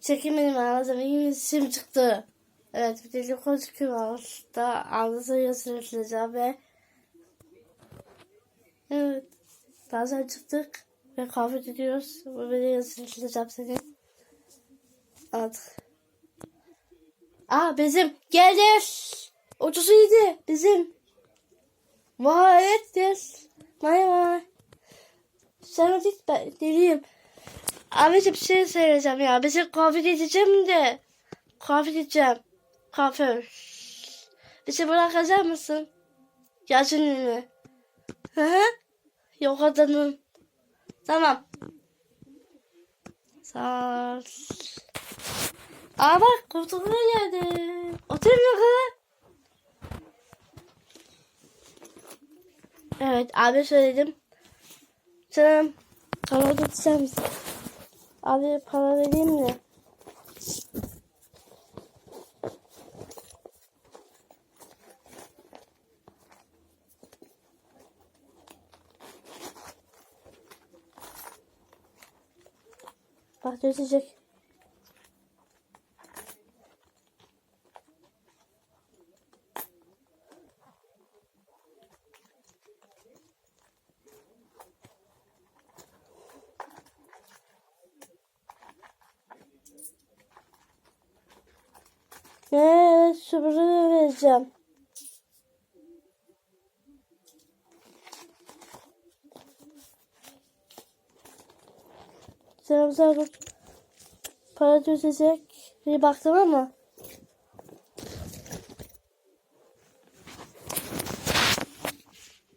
çekemedim ağzım. İyi sim çıktı. Evet bir de konuşuyor var. Da ağzı yazılacağım ve Evet. Sonra çıktık ve kahve ediyoruz. Ve böyle yazılacağım seni. Artık. Aa bizim geldi. 37 bizim. Vay evet yes. Vay vay. Sen ben deliyim. Abicim bir şey söyleyeceğim ya. Bizim kahve edeceğim de. Kahve edeceğim. Kahve. Bizi bırakacak mısın? Yazın mı? Yok adamım. Tamam. Sağ ol. Aa bak koltuğuna geldi. Otur bakalım. Evet abi söyledim. Canım para gideceğim misin? Abi para vereyim mi? Bak düşecek. Evet, süpürge vereceğim. Sana bak. Para düşecek. Bir baktım ama.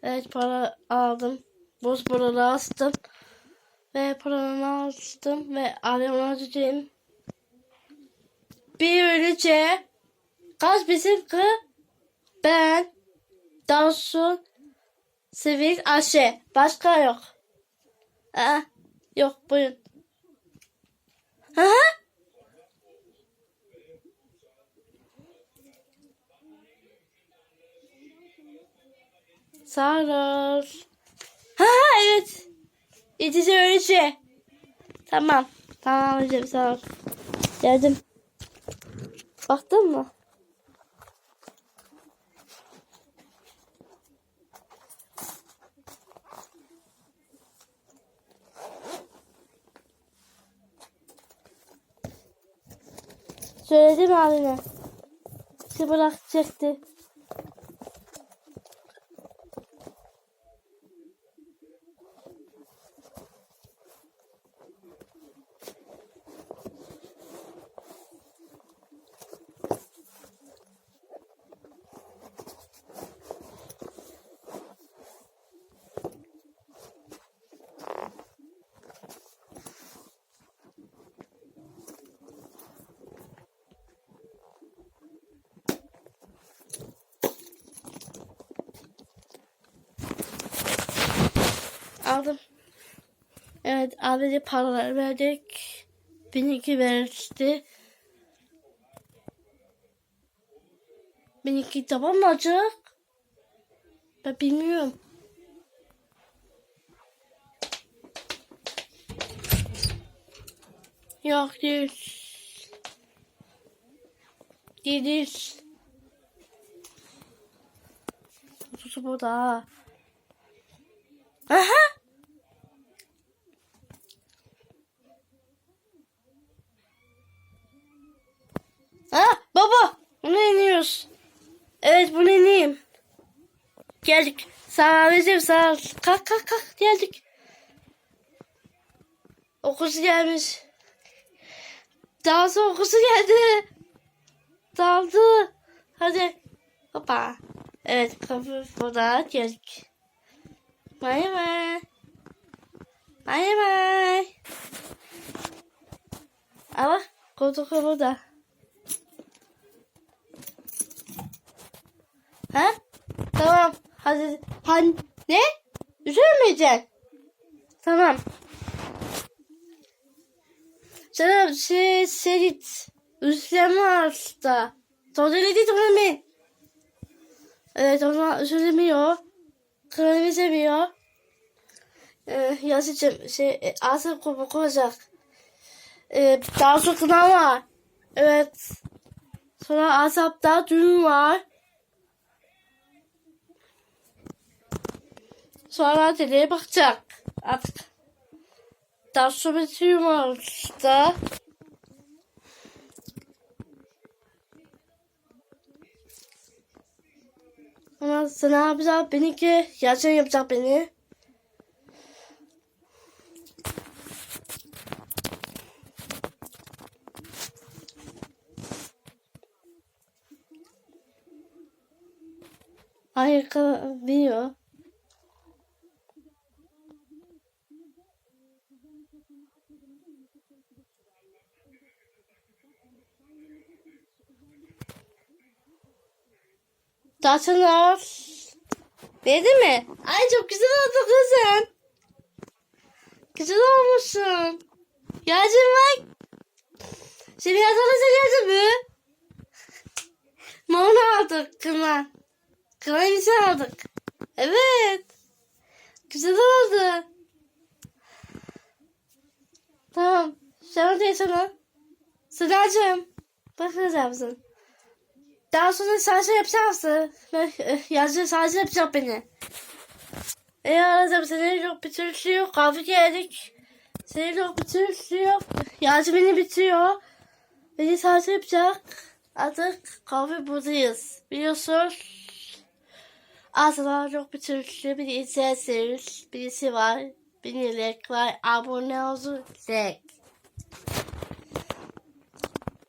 Evet para aldım. Boz paraları astım. Ve paranı astım. Ve alıyorum ödeyeceğim. Bir ölüce. Kaç bizim kı? Ben. Dansun. Sivil Ayşe. Başka yok. Aa, yok buyurun. Sağ ol. Ha evet. İtici öylece. Tamam. Tamam hocam sağ ol. Geldim. Baktın mı? Söyledim abime. Bizi bırakacaktı. Aldım. Evet abice paralar verdik. 1002 vermişti. 1002 tamam mı acık? Ben bilmiyorum. Yok değil. Değil değil. Kutusu burada. ha. Baba bunu iniyoruz. Evet bunu ineyim. Geldik. Sağ Recep sağ ol. Kalk kalk kalk geldik. Okusu gelmiş. Daha sonra okusu geldi. Daldı. Hadi. Hoppa. Evet kapı burada geldik. Bay bay. Bay bay. Ama koltuk burada. Ha? Hadi. Han ne? Üzülmeyeceksin. Tamam. Canım şey Serit. Üstleme hasta. Tozeli değil Evet ona üzülemiyor. Kralımı seviyor. Ee, yazıcım şey e, ağzı kopuk olacak. Ee, daha çok sınav var. Evet. Sonra Asap'ta düğün var. Sonra nereye bakacak artık. Sonra bitiyor Mart'ta. Ama sana yapacak beni ki yardım yapacak beni. Hayır biliyor. Taşınlar. Beğendin mi? Ay çok güzel oldu kızım. Güzel olmuşsun. Yağcım bak. Şimdi yazarı gördün mü? Mona aldık kına. Kına insan aldık. Evet. Güzel oldu. Tamam. Sana değil sana. Sıracığım. Bakacağım mısın? Daha sonra sadece yapacaksın. Yazı sadece yapacak beni. E arada senin yok bir şey yok. Kahve geldik. Senin yok bir şey yok. Yazı beni bitiyor. Beni sadece yapacak. Artık kahve buradayız. Biliyorsun. Aslında yok bir şey. Bir izlersiniz. Birisi var. Bir like. Abone olun. Like.